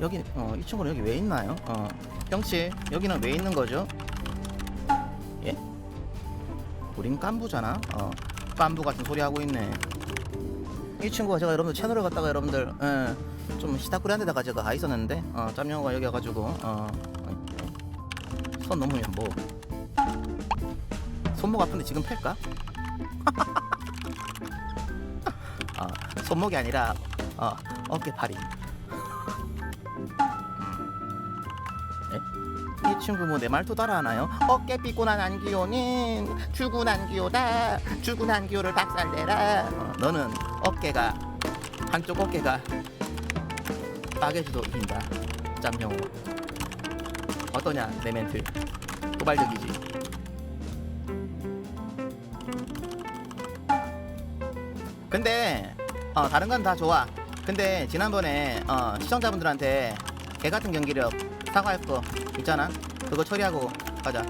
여기 어, 이 친구는 여기 왜 있나요? 어, 형씨 여기는 왜 있는 거죠? 예? 우린 깐부잖아. 어, 깐부 같은 소리 하고 있네. 이 친구가 제가 여러분들 채널을 갖다가 여러분들 예, 좀 시다꾸리한 데다가 제가 가 있었는데 어, 짬영호가 여기 와가지고 어, 어, 손 넘으면 뭐 손목 아픈데 지금 팰까? 어, 손목이 아니라 어, 어깨 팔이. 이 친구 뭐 내 말도 따라하나요? 어깨 삐꼬난 안기호는 출근 안기호다. 출근 안기호를 박살내라. 어, 너는 어깨가 한쪽 어깨가 빠개지도 이긴다. 짬형우 어떠냐 내 멘트? 도발적이지. 근데 어, 다른 건 다 좋아. 근데 지난번에 어, 시청자분들한테 개 같은 경기력 사과할 거 있잖아. 그거 처리하고 가자.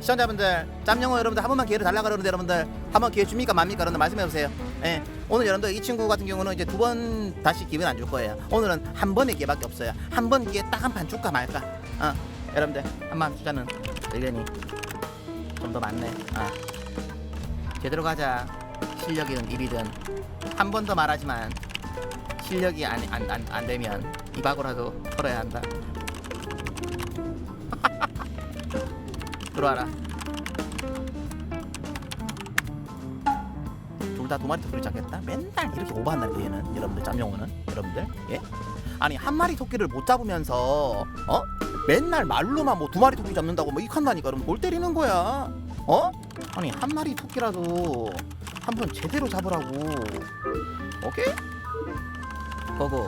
시청자분들, 짬영호 여러분들 한 번만 기회를 달라 그러는데 여러분들 한 번 기회 줍니까 맙니까? 여러분들 말씀해 보세요. 예. 오늘 여러분들 이 친구 같은 경우는 이제 두 번 다시 기회는 안 줄 거예요. 오늘은 한 번의 기회밖에 없어요. 한 번 기회 딱 한 판 줄까 말까. 어. 여러분들 한 번 주자는 의견이 좀 더 많네. 아. 제대로 가자. 실력이든 일이든 한 번 더 말하지만 실력이 안, 안, 안, 안 되면 이박으로라도 털어야 한다. 들어와라. 둘 다 두 마리 토끼를 잡겠다. 맨날 이렇게 오버한다는 얘는 여러분들 짬용호는 여러분들 예? 아니 한 마리 토끼를 못 잡으면서 어? 맨날 말로만 뭐 두 마리 토끼 잡는다고 뭐 익한다니까 그럼 뭘 때리는 거야? 어? 아니 한 마리 토끼라도 한번 제대로 잡으라고. 오케이? 거고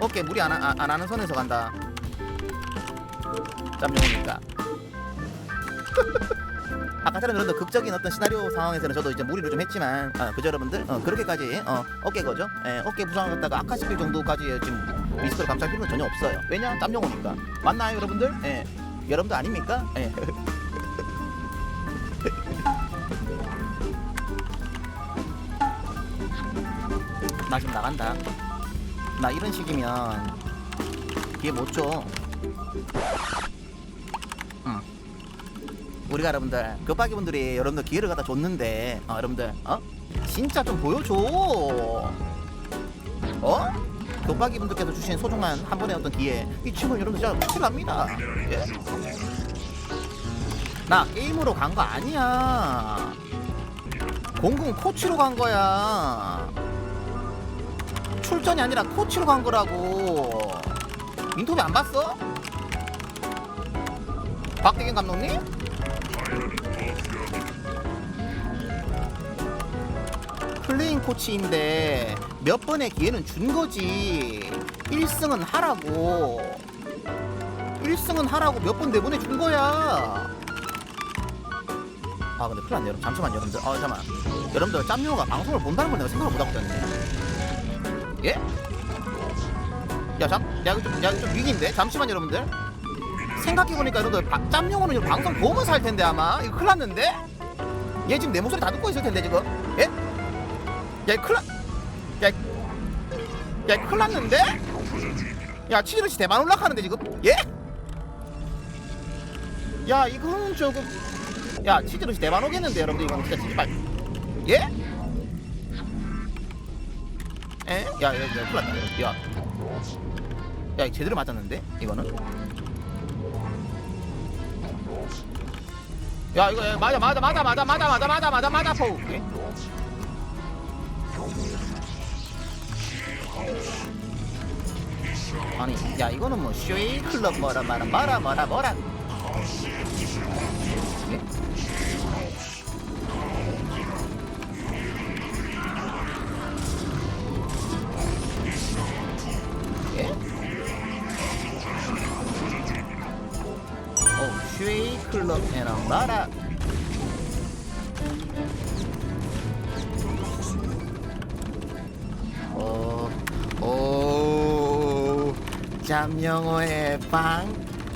오케이 무리 안, 하, 안 하는 선에서 간다. 짬용이니까. 아까처럼 여러분들 극적인 어떤 시나리오 상황에서는 저도 이제 무리를 좀 했지만 아, 그죠 여러분들? 어, 그렇게까지 어, 어깨 거죠? 예, 어깨 부상을 갖다가 아카시필 정도까지 지금 리스크를 감수할 필요는 전혀 없어요. 왜냐? 짬용호니까. 맞나요 여러분들? 예, 여러분들 아닙니까? 예. 나 지금 나간다. 나 이런 식이면 기회 못 줘. 응. 우리가 여러분들 급하기 분들이 여러분들 기회를 갖다 줬는데 어, 여러분들 어 진짜 좀 보여줘. 어? 급하기 분들께서 주신 소중한 한 번의 어떤 기회 이 친구 여러분들 진짜 확실합니다. 예? 나 게임으로 간 거 아니야. 공군 코치로 간 거야. 출전이 아니라 코치로 간 거라고. 인터뷰 안 봤어? 박대경 감독님? 플레잉 코치인데 몇 번의 기회는 준 거지. 1승은 하라고. 1승은 하라고 몇 번 내보내 준 거야. 아 근데 큰일 났네 여러분 잠시만 여러분들 아 잠깐만 여러분들 짬용호가 방송을 본다는 걸 내가 생각을 못하고 있었네 예? 야, 잠, 야, 이거 좀, 야, 이거 좀 위기인데? 잠시만, 여러분들. 생각해보니까, 바, 짬용호는 이거 방송 보면서 할 텐데, 아마. 이거 큰일 났는데? 얘 지금 내 목소리 다 듣고 있을 텐데, 지금. 예? 야, 이거 큰일 났, 야, 이- 야, 이거 큰일 났는데? 야, 치즈르시 대만 올라가는데, 지금. 예? 야, 이거는 조금. 야, 치즈르시 대만 오겠는데, 여러분들. 이건 진짜 진짜 예? 에? 야, 야, 야, 큰일 났다. 야. 야, 제대로 맞았는데? 이거는? 야, 이거, 야, 맞아, 맞아, 맞아, 맞아, 맞아, 맞아, 맞아, 맞아, 맞아, 포. 예? 아니, 야, 이거는 뭐, 쇼이 클럽 뭐라, 뭐라, 뭐라, 뭐라, 뭐라. 마라 오, 오, 잠영호의 빵,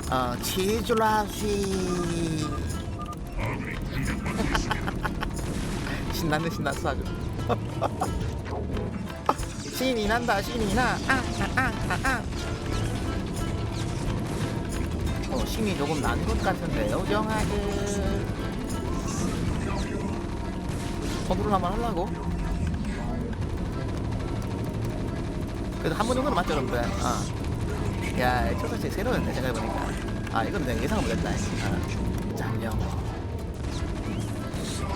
어, 치즈라시. 신나네 신났어, 아주. 신이 난다, 신이 나. 아, 아, 아, 아. 아. 어, 심이 조금 난 것 같은데요, 정아들. 선물을 한번 하려고? 그래도 한 번 정도는 맞죠, 여러분들? 어. 야, 초사씨 새로운데, 생각해보니까. 아, 이건 내가 예상을 못했다. 아, 어. 잠령.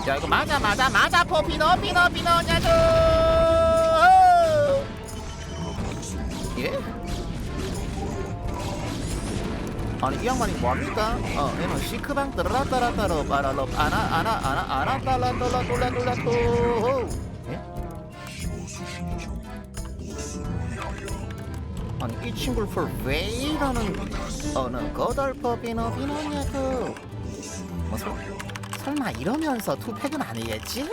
야, 이거 맞아, 맞아, 맞아, 포, 피너, 피너, 피너, 냐죠! 예? 아니 이 양반이 뭐합니까? 어, 얘는 시크방 따라따라따로 빠라로 아나 아나 아나 아나 따라돌라 돌라 돌라 또. 예? 아니 이 친구를 풀왜 이러는 어느 거덜퍼비너 비너냐고 뭐 설마 이러면서 투팩은 아니겠지?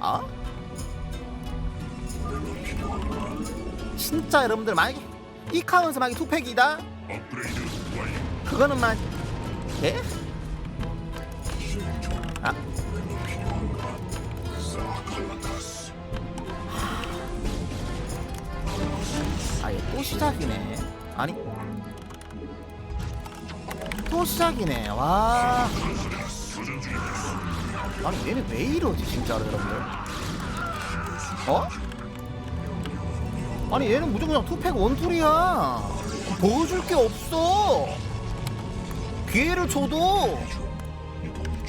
어? 진짜 여러분들 만약에 이 카운스 만약에 투팩이다 업그레이드 완료. 그거는 막 예? 아. 사칼라카스. 아얘 또 시작이네 아니 또 시작이네 와 조준 중입니다. 아니 얘네 왜 이러지 진짜로 여러분들 어? 아니 얘는 무조건 그냥 투팩 원툴이야 보여줄 게 없어. 기회를 줘도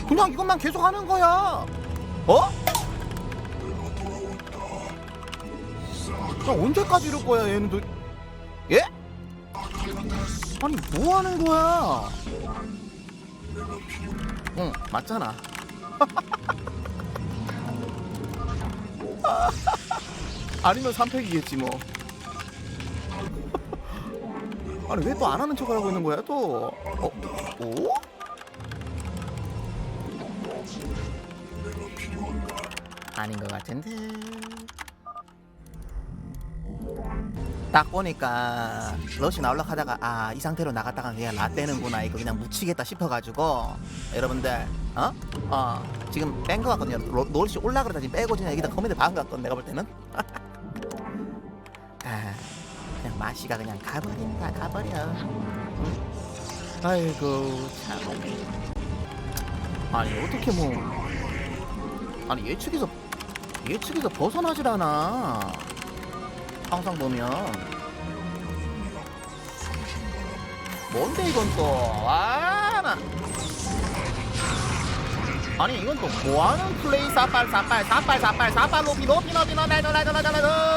그냥 이것만 계속 하는 거야. 어? 야, 언제까지 이럴 거야 얘는 도 예? 아니 뭐 하는 거야? 응 맞잖아. 아니면 3팩이겠지 뭐. 아니 왜 또 안 하는 척을 하고 있는 거야 또? 어? 오? 아닌 것 같은데. 딱 보니까 러시 나올라 하다가 아 이 상태로 나갔다가 그냥 라떼는구나 이거 그냥 묻히겠다 싶어가지고 여러분들 어? 어 지금 뺀 거 같거든요 노릇이 올라 그러다 지금 빼고 그냥 여기다 거미들 박은 것 같거든 내가 볼 때는 아. 마시가 그냥 가버린다 가버려 아이고 참 아니 어떻게 뭐 아니 예측에서 예측에서 벗어나질 않아 항상 보면 뭔데 이건 또아나 아니 이건 또 뭐하는 플레이 사빨 사빨 사빨 사빨 사빨 높이 높이 높이 높이 높이 높이 높이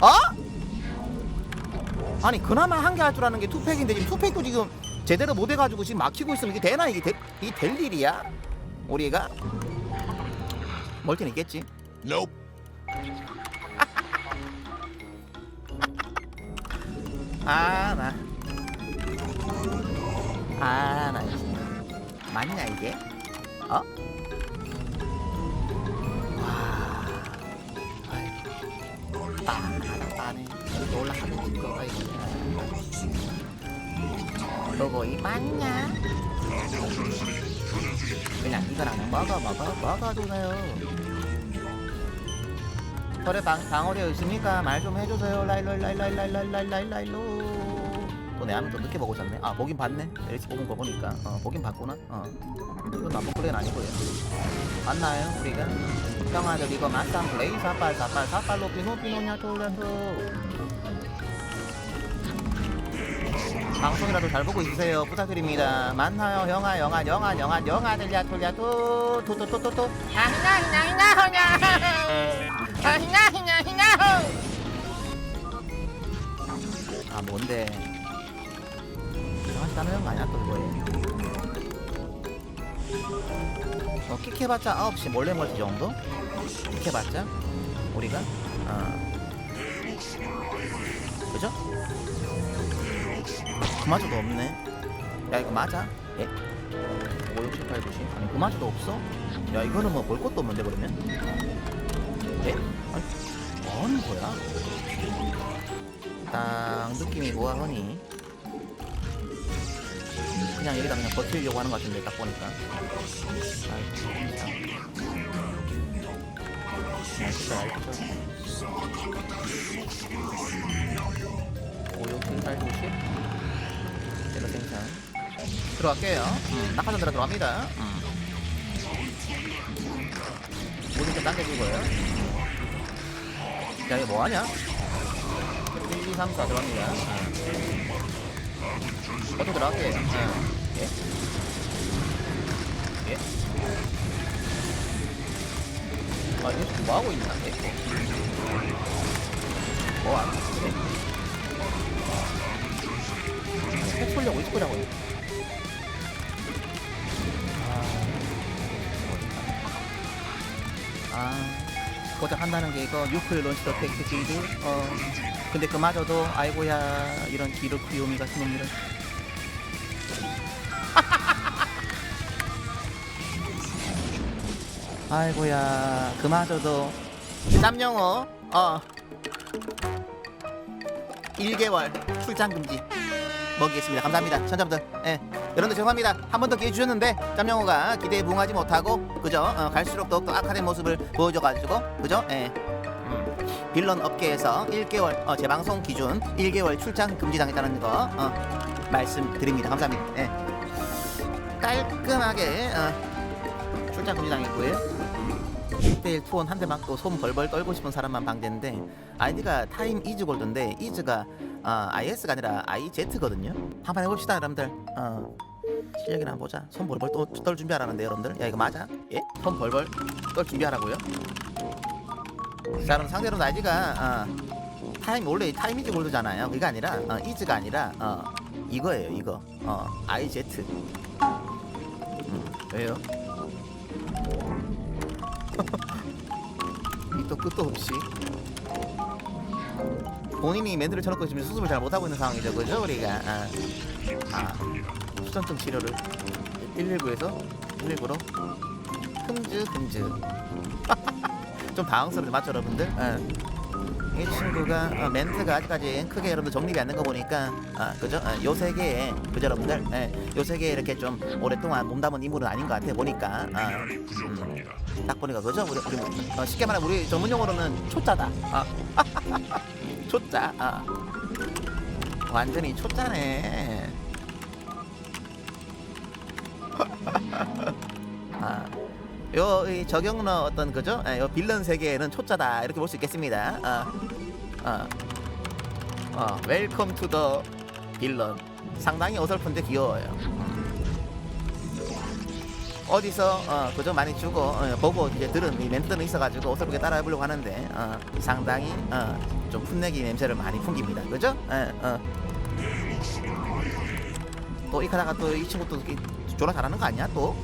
어? 아니 그나마 한 개 할 줄 아는 게 투팩인데 지금 투팩도 지금 제대로 못 해가지고 지금 막히고 있으면 이게 되나 이게 될, 이게 될 일이야? 우리가 멀티는 있겠지. Nope. 아, 나. 아, 나. 맞냐, 이게? 어? 빠네. 이거 올라가는 거, 아이고. 너거 이 맞냐? 그냥 안 먹어, 먹어, 먹어주세요. 거래 방, 방어려 있습니까? 말 좀 해주세요. 라일로 라일로 라일로 라일로 라일로 또내 하면 좀 늦게 보고 오셨네. 아 보긴 봤네. 일찍 보긴 거 보니까. 어 보긴 봤구나. 어 이건 나쁜 플레이는 아니고요. 맞나요 우리가? 형아들 이거 맞상 플레이 사빨 사빨 사빨로 피노냐 톨렌토 방송이라도 잘 보고 있으세요. 부탁드립니다. 형아 영아 영아 영아 영아 들냐 톨냐 또토토토토토 아히나 히나 히나 호냐 아 히나 히나 히나 아 뭔데 이상하지 않은 거 아니야 또 이거에 어, 킥해봤자 9시 몰래 멀티 정도? 킥해봤자 우리가 어. 그죠? 그마저도 없네 야 이거 맞아? 예? 5, 6, 7, 8, 9, 10 아니 그마저도 없어? 야 이거는 뭐 볼 것도 없는데 그러면? 예? 아니 뭐 하는 거야? 딱 느낌이 뭐하니? 그냥 여기다 그냥 버티려고 하는 것 같은데 딱 보니까. 아이고 진짜 아, 진짜 알겠죠 5, 6, 7, 8, 9, 10 제가 생산 들어갈게요. 음, 낙하산 들어 들어갑니다. 음. 모든 게 당겨주고요. 야 이거 뭐하냐? 1, 2, 3, 4 들어갑니다. 음. 들어갈게요 음. 예? 예? 아 이거 뭐하고 있나 예? 뭐하나 예? 핵 쏠려고 이거자고 아 고작 한다는 게 이거 뉴클 론치더 길드 어 근데 그마저도 아이고야 이런 기르 크 요미 같은 놈들은. 아이고야 그마저도. 짬영어 어. 1개월 출장 금지 먹이겠습니다. 감사합니다. 천자분들 예 여러분들 죄송합니다. 한 번 더 기회 주셨는데 짬영어가 기대에 부응하지 못하고 그죠? 어, 갈수록 더욱더 악화된 모습을 보여줘가지고 그죠? 예. 음, 빌런 업계에서 1개월 어, 재방송 기준 1개월 출장 금지당했다는 거 어, 말씀드립니다. 감사합니다. 예. 깔끔하게 어, 출장 금지당했고요 1대1 투원 한대 맞고 손 벌벌 떨고 싶은 사람만 방대인데 아이디가 타임 이즈 골드인데 이즈가 어, IS가 아니라 IZ거든요 한판 해봅시다 여러분들 어, 실력이나 한번 보자 손 벌벌 또, 떨 준비하라는데 여러분들 야 이거 맞아? 예? 손 벌벌 떨 준비하라고요? 자 그럼 상대로 아이디가 어, 타임 원래 타임 이즈 골드잖아요 그게 아니라 어, 이즈가 아니라 어, 이거예요 이거 어, IZ 음, 왜요? 밑도 끝도 없이. 본인이 멘트를 쳐놓고 지금 수습을 잘 못하고 있는 상황이죠. 그죠? 우리가. 아, 아. 수전증 치료를 119에서 119로. 흠즈 흠즈 좀 당황스럽죠 맞죠 여러분들? 아, 이 친구가 어, 멘트가 아직까지 크게 여러분들 정립이 안 된 거 보니까 아 그죠 아, 요 세계에 그죠 여러분들 예, 요 세계에 이렇게 좀 오랫동안 몸담은 인물은 아닌 것 같아 보니까 아, 음, 딱 보니까 그죠 우리, 우리 어, 쉽게 말하면 우리 전문 용어로는 초짜다 아. 초짜 아. 완전히 초짜네 아. 요이 저경러 어떤 그죠? 예, 요 빌런 세계에는 초짜다 이렇게 볼 수 있겠습니다. 아, 아, 어, 웰컴 투 더 빌런. 상당히 어설픈데 귀여워요. 음. 어디서 어, 그죠 많이 주고 어, 보고 이제 들은 이 멘트는 있어가지고 어설프게 따라해보려고 하는데 어, 상당히 어, 좀 풋내기 냄새를 많이 풍깁니다. 그죠? 예, 어. 또 이카다가 또 이 친구 또 이- 졸라 잘하는 거 아니야 또?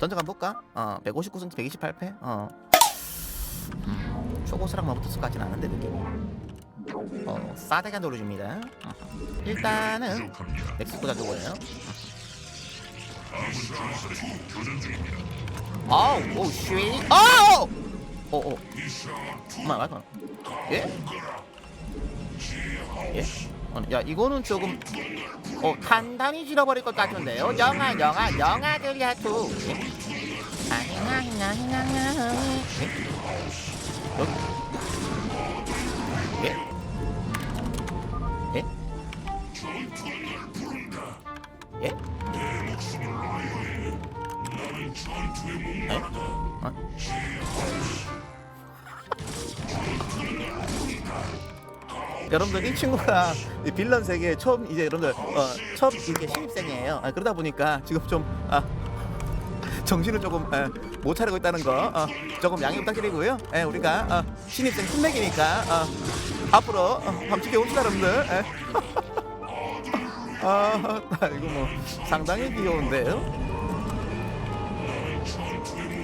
던져 가 볼까? 어, 159cm, 128패. 어. 음, 초고수랑만 붙었을 것 같진 않은데 느낌이. 어, 싸대가 노려줍니다. 일단은 엑스보다 누구예요? 아우, 오, 쉐이. 아우! 오, 오. 엄마, 맞아. 예? 예? 야, 이거는 조금 어, 단단히 질어버릴 것 같은데요. 영아, 영아, 영아들이야 또. 예? 예? 예? 예? 예? 어? 여러분들 이 친구랑 이 빌런 세계에 처음 이제 여러분들 어, 처음 이렇게 신입생이에요. 아, 그러다 보니까 지금 좀 아, 정신을 조금 아, 못 차리고 있다는 거 아, 조금 양해 부탁드리고요. 에, 우리가 아, 신입생 신맥이니까 아, 어, 앞으로 어, 밤늦게 옵시다 여러분들. 에. 예. 아, 이거 뭐 상당히 귀여운데요.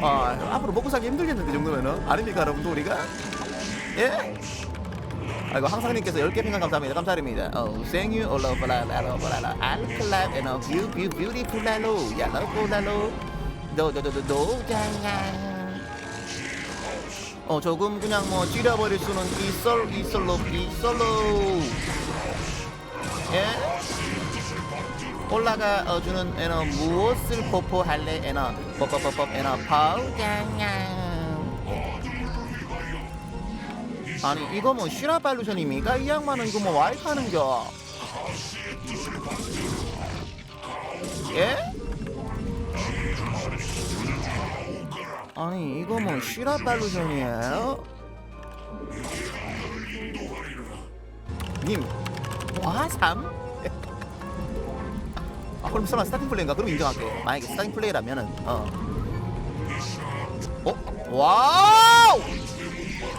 아, 앞으로 먹고 살기 힘들겠는데 정도면은 아닙니까 여러분도 우리가 예? 아이고 항상님께서 10개 핑간 감사합니다. 감사드립니다. Oh, thank you, 올라 올라 올라 올라 I'll clap and a view, view, beautiful lalo, yellow lalo, no, no, no, no, no, 어 조금 그냥 뭐 찌려버릴 수는 이썰 이썰로 이썰로. 예? 올라가 어, 주는 에너 무엇을 포포할래? 에너 뽀뽀뽀뽀 에너 파우장양 아니 이거 뭐 쉬라발루션입니까? 이 양만은 이거 뭐 와이파는겨 예? 아니 이거 뭐 슈라발루션이에요? 님 뭐 와삼? 아 그럼 설마 스타팅 플레이인가? 그럼 인정할게 만약에 스타팅 플레이라면은 어 어? 와우!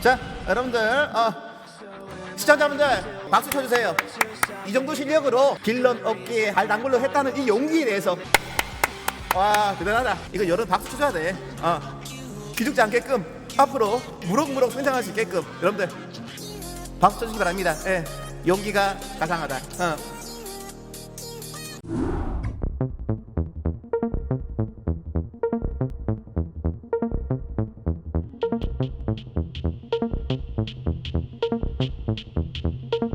자, 여러분들, 어, 시청자분들 박수 쳐주세요. 이 정도 실력으로 길런 어깨에 할당골로 했다는 이 용기에 대해서 와 대단하다. 이거 여러분 박수 쳐줘야 돼. 어, 기죽지 않게끔 앞으로 무럭무럭 성장할 수 있게끔 여러분들 박수 쳐주시기 바랍니다. 예, 용기가 가상하다. 어.